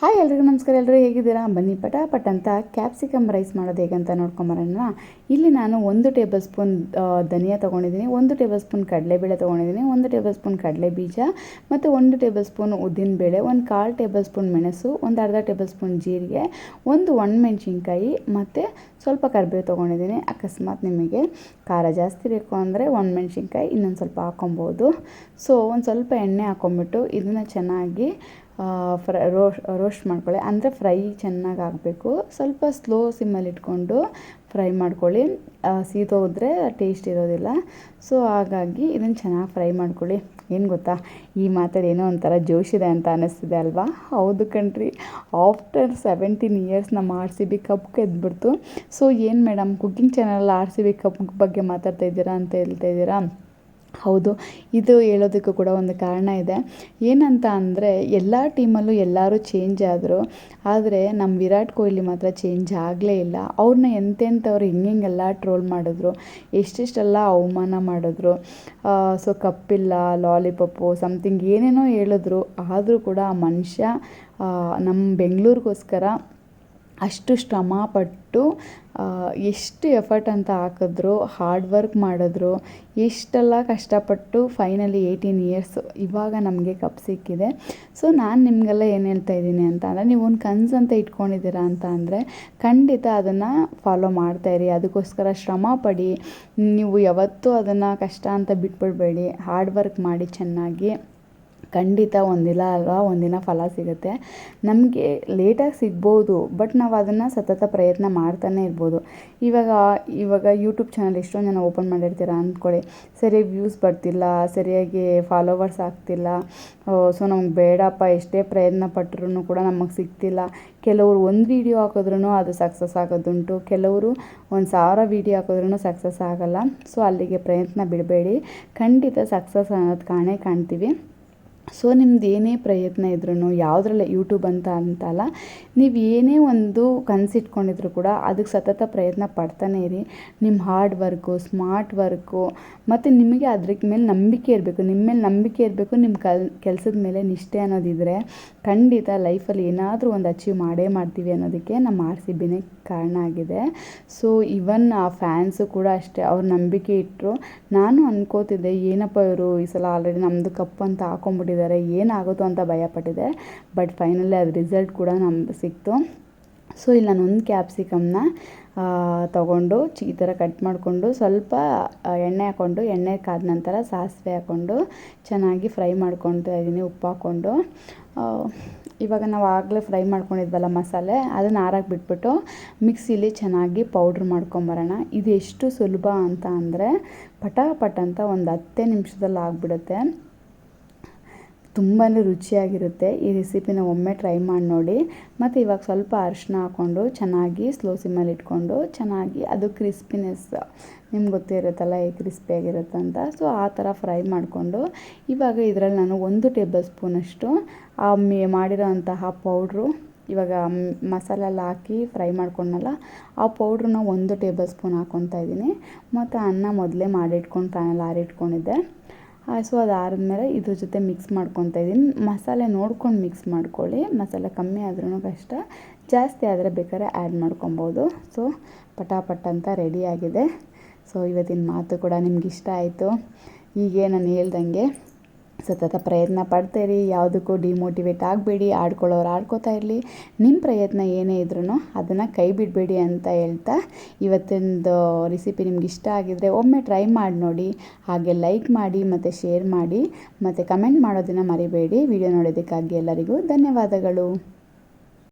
Hi ಎಲ್ರಿಗೂ ನಮಸ್ಕಾರ. ಎಲ್ಲರೂ ಹೇಗಿದ್ದೀರಾ? ಬನ್ನಿ ಪಟ ಪಟ್ ಅಂತ ಕ್ಯಾಪ್ಸಿಕಮ್ ರೈಸ್ ಮಾಡೋದು ಹೇಗಂತ ನೋಡ್ಕೊಂಬರೋಣ ಇಲ್ಲಿ ನಾನು ಒಂದು ಟೇಬಲ್ ಸ್ಪೂನ್ ಧನಿಯಾ ತೊಗೊಂಡಿದ್ದೀನಿ, ಒಂದು ಟೇಬಲ್ ಸ್ಪೂನ್ ಕಡಲೆಬೇಳೆ ತೊಗೊಂಡಿದ್ದೀನಿ, ಒಂದು ಟೇಬಲ್ ಸ್ಪೂನ್ ಕಡಲೆ ಬೀಜ ಮತ್ತು ಒಂದು ಟೇಬಲ್ ಸ್ಪೂನ್ ಉದ್ದಿನಬೇಳೆ, ಒಂದು ಕಾಲು ಟೇಬಲ್ ಸ್ಪೂನ್ ಮೆಣಸು, ಒಂದು ಅರ್ಧ ಟೇಬಲ್ ಸ್ಪೂನ್ ಜೀರಿಗೆ, ಒಂದು ಒಣ ಮೆಣಸಿನ್ಕಾಯಿ ಮತ್ತು ಸ್ವಲ್ಪ ಕರಿಬೇವು ತೊಗೊಂಡಿದ್ದೀನಿ. ಅಕಸ್ಮಾತ್ ನಿಮಗೆ ಖಾರ ಜಾಸ್ತಿ ಬೇಕು ಅಂದರೆ ಒಣಮೆಣ್ಸಿನ್ಕಾಯಿ ಇನ್ನೊಂದು ಸ್ವಲ್ಪ ಹಾಕೊಬೋದು. ಸೊ ಒಂದು ಸ್ವಲ್ಪ ಎಣ್ಣೆ ಹಾಕ್ಕೊಂಬಿಟ್ಟು ಇದನ್ನು ಚೆನ್ನಾಗಿ ಫ್ರೈ ರೋಶ್ ರೋಸ್ಟ್ ಮಾಡ್ಕೊಳ್ಳಿ. ಅಂದರೆ ಫ್ರೈ ಚೆನ್ನಾಗಿ ಆಗಬೇಕು. ಸ್ವಲ್ಪ ಸ್ಲೋ ಸಿಮ್ಮಲ್ಲಿ ಇಟ್ಕೊಂಡು ಫ್ರೈ ಮಾಡ್ಕೊಳ್ಳಿ. ಸೀದೋದ್ರೆ ಟೇಸ್ಟ್ ಇರೋದಿಲ್ಲ. ಸೊ ಹಾಗಾಗಿ ಇದನ್ನು ಚೆನ್ನಾಗಿ ಫ್ರೈ ಮಾಡ್ಕೊಳ್ಳಿ. ಏನು ಗೊತ್ತಾ? ಈ ಮಾತಲ್ಲಿ ಏನೋ ಒಂಥರ ಜೋಶಿದೆ ಅಂತ ಅನ್ನಿಸ್ತಿದೆ ಅಲ್ವಾ? ಹೌದು ಕಣ್ರಿ. ಆಫ್ಟರ್ ಸೆವೆಂಟೀನ್ ಇಯರ್ಸ್ ನಮ್ಮ ಆರ್ ಸಿ ಬಿ ಕಪ್ ಕೆದ್ಬಿಡ್ತು. ಸೊ ಏನು madam cooking channel R C B cup ಬಗ್ಗೆ ಮಾತಾಡ್ತಾ ಇದ್ದೀರಾ ಅಂತ ಹೇಳ್ತಾ ಇದ್ದೀರಾ? ಹೌದು, ಇದು ಹೇಳೋದಕ್ಕೂ ಕೂಡ ಒಂದು ಕಾರಣ ಇದೆ. ಏನಂತ ಅಂದರೆ, ಎಲ್ಲ ಟೀಮಲ್ಲೂ ಎಲ್ಲರೂ ಚೇಂಜ್ ಆದರು, ಆದರೆ ನಮ್ಮ ವಿರಾಟ್ ಕೊಹ್ಲಿ ಮಾತ್ರ ಚೇಂಜ್ ಆಗಲೇ ಇಲ್ಲ. ಅವ್ರನ್ನ ಎಂತೆಂಥವ್ರು ಹಿಂಗೆಲ್ಲ ಟ್ರೋಲ್ ಮಾಡಿದ್ರು, ಎಷ್ಟೆಷ್ಟೆಲ್ಲ ಅವಮಾನ ಮಾಡಿದ್ರು. ಸೊ ಕಪ್ಪಿಲ್ಲ ಲಾಲಿಪಾಪು ಸಮಥಿಂಗ್ ಏನೇನೋ ಹೇಳಿದ್ರು. ಆದರೂ ಕೂಡ ಆ ಮನುಷ್ಯ ನಮ್ಮ ಬೆಂಗಳೂರಿಗೋಸ್ಕರ ಅಷ್ಟು ಶ್ರಮಪಟ್ಟು ಎಷ್ಟು ಎಫರ್ಟ್ ಅಂತ ಹಾಕಿದ್ರು, ಹಾರ್ಡ್ ವರ್ಕ್ ಮಾಡಿದ್ರು, ಎಷ್ಟೆಲ್ಲ ಕಷ್ಟಪಟ್ಟು ಫೈನಲಿ ಏಯ್ಟೀನ್ ಇಯರ್ಸ್ ಇವಾಗ ನಮಗೆ ಕಪ್ ಸಿಕ್ಕಿದೆ. ಸೊ ನಾನು ನಿಮಗೆಲ್ಲ ಏನು ಹೇಳ್ತಾ ಇದ್ದೀನಿ ಅಂತ ಅಂದರೆ, ನೀವು ಒಂದು ಕನ್ಸು ಅಂತ ಇಟ್ಕೊಂಡಿದ್ದೀರಾ ಅಂತ ಅಂದರೆ, ಖಂಡಿತ ಅದನ್ನು ಫಾಲೋ ಮಾಡ್ತಾಯಿರಿ ಅದಕ್ಕೋಸ್ಕರ ಶ್ರಮ ಪಡಿ. ನೀವು ಯಾವತ್ತೂ ಅದನ್ನು ಕಷ್ಟ ಅಂತ ಬಿಟ್ಬಿಡಬೇಡಿ. ಹಾರ್ಡ್ ವರ್ಕ್ ಮಾಡಿ ಚೆನ್ನಾಗಿ. ಖಂಡಿತ ಒಂದಿಲ್ಲ ಅಲ್ವಾ ಒಂದಿನ ಫಲ ಸಿಗುತ್ತೆ. ನಮಗೆ ಲೇಟಾಗಿ ಸಿಗ್ಬೋದು ಬಟ್ ನಾವು ಅದನ್ನು ಸತತ ಪ್ರಯತ್ನ ಮಾಡ್ತಾನೆ ಇರ್ಬೋದು. ಇವಾಗ ಇವಾಗ ಯೂಟ್ಯೂಬ್ ಚಾನಲ್ ಎಷ್ಟೊಂದು ಜನ ಓಪನ್ ಮಾಡಿರ್ತೀರ ಅಂದ್ಕೊಳ್ಳಿ. ಸರಿಯಾಗಿ ವ್ಯೂಸ್ ಬರ್ತಿಲ್ಲ, ಸರಿಯಾಗಿ ಫಾಲೋವರ್ಸ್ ಆಗ್ತಿಲ್ಲ ಸೊ ನಮ್ಗೆ ಬೇಡಪ್ಪ, ಎಷ್ಟೇ ಪ್ರಯತ್ನ ಪಟ್ಟರು ಕೂಡ ನಮಗೆ ಸಿಗ್ತಿಲ್ಲ. ಕೆಲವರು ಒಂದು ವೀಡಿಯೋ ಹಾಕಿದ್ರೂ ಅದು ಸಕ್ಸಸ್ ಆಗೋದುಂಟು. ಕೆಲವರು ಒಂದು ಸಾವಿರ ವೀಡಿಯೋ ಹಾಕಿದ್ರೂ ಸಕ್ಸಸ್ ಆಗೋಲ್ಲ. ಸೊ ಅಲ್ಲಿಗೆ ಪ್ರಯತ್ನ ಬಿಡಬೇಡಿ. ಖಂಡಿತ ಸಕ್ಸಸ್ ಅನ್ನೋದು ಕಾಣೇ ಕಾಣ್ತೀವಿ. ಸೊ ನಿಮ್ದು ಏನೇ ಪ್ರಯತ್ನ ಇದ್ರೂ ಯಾವುದ್ರಲ್ಲೇ ಯೂಟ್ಯೂಬ್ ಅಂತ ಅಂತಲ್ಲ, ನೀವು ಏನೇ ಒಂದು ಕನಸಿಟ್ಕೊಂಡಿದ್ರು ಕೂಡ ಅದಕ್ಕೆ ಸತತ ಪ್ರಯತ್ನ ಪಡ್ತಾನೆ ಇರಿ. ನಿಮ್ಮ ಹಾರ್ಡ್ ವರ್ಕು ಸ್ಮಾರ್ಟ್ ವರ್ಕು ಮತ್ತು ನಿಮಗೆ ಅದ್ರ ಮೇಲೆ ನಂಬಿಕೆ ಇರಬೇಕು. ನಿಮ್ಮ ಮೇಲೆ ನಂಬಿಕೆ ಇರಬೇಕು ನಿಮ್ಮ ಕಲ್, ಕೆಲಸದ ಮೇಲೆ ನಿಷ್ಠೆ ಅನ್ನೋದಿದ್ರೆ ಖಂಡಿತ ಲೈಫಲ್ಲಿ ಏನಾದರೂ ಒಂದು ಅಚೀವ್ ಮಾಡೇ ಮಾಡ್ತೀವಿ ಅನ್ನೋದಕ್ಕೆ ನಮ್ಮ ಆರ್ ಸಿ ಬಿನೇ ಕಾರಣ ಆಗಿದೆ. ಸೊ ಇವನ್ ಆ ಫ್ಯಾನ್ಸು ಕೂಡ ಅಷ್ಟೇ, ಅವ್ರ ನಂಬಿಕೆ ಇಟ್ಟರು ನಾನು ಅನ್ಕೋತಿದ್ದೆ, ಏನಪ್ಪ ಇವರು ಈ ಸಲ ಆಲ್ರೆಡಿ ನಮ್ಮದು ಕಪ್ ಅಂತ ಹಾಕೊಂಡ್ಬಿಟ್ಟಿದ್ದಾರೆ, ಏನಾಗುತ್ತೋ ಅಂತ ಭಯಪಟ್ಟಿದೆ ಬಟ್ ಫೈನಲಿ ಅದು ರಿಸಲ್ಟ್ ಕೂಡ ನಮ್ಗೆ ಸಿಕ್ತು. ಸೊ ಇಲ್ಲಿ ನಾನು ಒಂದು ಕ್ಯಾಪ್ಸಿಕಮ್ನ ತಗೊಂಡು ಈ ಥರ ಕಟ್ ಮಾಡಿಕೊಂಡು, ಸ್ವಲ್ಪ ಎಣ್ಣೆ ಹಾಕ್ಕೊಂಡು ಎಣ್ಣೆ ಕಾದ ನಂತರ ಸಾಸಿವೆ ಹಾಕ್ಕೊಂಡು ಚೆನ್ನಾಗಿ ಫ್ರೈ ಮಾಡ್ಕೊತಾ ಇದ್ದೀನಿ ಉಪ್ಪು ಹಾಕ್ಕೊಂಡು ಇವಾಗ ನಾವು ಆಗಲೇ ಫ್ರೈ ಮಾಡ್ಕೊಂಡಿದ್ವಲ್ಲ ಮಸಾಲೆ, ಅದನ್ನು ಆರಾಗಿ ಬಿಟ್ಬಿಟ್ಟು ಮಿಕ್ಸಿಲಿ ಚೆನ್ನಾಗಿ ಪೌಡ್ರ್ ಮಾಡ್ಕೊಂಬರೋಣ ಇದು ಎಷ್ಟು ಸುಲಭ ಅಂತ ಅಂದರೆ ಪಟಾಪಟ್ ಅಂತ ಒಂದು ಹತ್ತೇ ನಿಮಿಷದಲ್ಲಿ ಆಗಿಬಿಡುತ್ತೆ. ತುಂಬಾ ರುಚಿಯಾಗಿರುತ್ತೆ. ಈ ರೆಸಿಪಿನ ಒಮ್ಮೆ ಟ್ರೈ ಮಾಡಿ ನೋಡಿ. ಮತ್ತು ಇವಾಗ ಸ್ವಲ್ಪ ಅರಿಶಿನ ಹಾಕ್ಕೊಂಡು ಚೆನ್ನಾಗಿ ಸ್ಲೋ ಸಿಮ್ಮಲ್ಲಿ ಇಟ್ಕೊಂಡು ಚೆನ್ನಾಗಿ ಅದು ಕ್ರಿಸ್ಪಿನೆಸ್ ನಿಮ್ಗೆ ಗೊತ್ತಿರುತ್ತಲ್ಲ ಈ ಕ್ರಿಸ್ಪಿಯಾಗಿರುತ್ತೆ ಅಂತ. ಸೊ ಆ ಥರ ಫ್ರೈ ಮಾಡಿಕೊಂಡು ಇವಾಗ ಇದರಲ್ಲಿ ನಾನು ಒಂದು ಟೇಬಲ್ ಸ್ಪೂನಷ್ಟು ಆ ಮೇ ಮಾಡಿರೋ ಅಂತಹ ಪೌಡ್ರು ಇವಾಗ ಮಸಾಲೆಲ್ಲ ಹಾಕಿ ಫ್ರೈ ಮಾಡ್ಕೊಂಡಲ್ಲ ಆ ಪೌಡ್ರನ್ನ ಒಂದು ಟೇಬಲ್ ಸ್ಪೂನ್ ಹಾಕ್ಕೊತಾ ಇದ್ದೀನಿ. ಮತ್ತು ಅನ್ನ ಮೊದಲೇ ಮಾಡಿಟ್ಕೊಂಡು ಪ್ಯಾನಲ್ಲಿ ಆರಿಟ್ಕೊಂಡಿದ್ದೆ. ಸೊ ಅದು ಆರಿದ್ಮೇಲೆ ಇದ್ರ ಜೊತೆ ಮಿಕ್ಸ್ ಮಾಡ್ಕೊತಾ ಇದ್ದೀನಿ. ಮಸಾಲೆ ನೋಡ್ಕೊಂಡು ಮಿಕ್ಸ್ ಮಾಡ್ಕೊಳ್ಳಿ. ಮಸಾಲೆ ಕಮ್ಮಿ ಆದ್ರೂ ಕಷ್ಟ. ಜಾಸ್ತಿ ಆದರೆ ಬೇಕಾದ್ರೆ ಆ್ಯಡ್ ಮಾಡ್ಕೊಬೋದು. ಸೊ ಪಟಾಪಟ್ ಅಂತ ರೆಡಿಯಾಗಿದೆ ಸೊ ಇವತ್ತಿನ ಮಾತು ಕೂಡ ನಿಮ್ಗೆ ಇಷ್ಟ ಆಯಿತು. ಹೀಗೆ ನಾನು ಹೇಳ್ದಂಗೆ. ಸತತ ಪ್ರಯತ್ನ ಪಡ್ತೀರಿ, ಯಾವುದಕ್ಕೂ ಡಿಮೋಟಿವೇಟ್ ಆಗಬೇಡಿ, ಆಡ್ಕೊಳ್ಳೋರು ಆಡ್ಕೋತಾ ಇರಲಿ. ನಿಮ್ಮ ಪ್ರಯತ್ನ ಏನೇ ಇದ್ರೂ ಅದನ್ನು ಕೈ ಬಿಡಬೇಡಿ ಅಂತ ಹೇಳ್ತಾ ಇವತ್ತಿಂದು ರೆಸಿಪಿ ನಿಮ್ಗೆ ಇಷ್ಟ ಆಗಿದ್ದರೆ ಒಮ್ಮೆ ಟ್ರೈ ಮಾಡಿ ನೋಡಿ. ಹಾಗೆ ಲೈಕ್ ಮಾಡಿ, ಮತ್ತು ಶೇರ್ ಮಾಡಿ, ಮತ್ತು ಕಮೆಂಟ್ ಮಾಡೋದನ್ನು ಮರಿಬೇಡಿ. ವಿಡಿಯೋ ನೋಡೋದಕ್ಕಾಗಿ ಎಲ್ಲರಿಗೂ ಧನ್ಯವಾದಗಳು.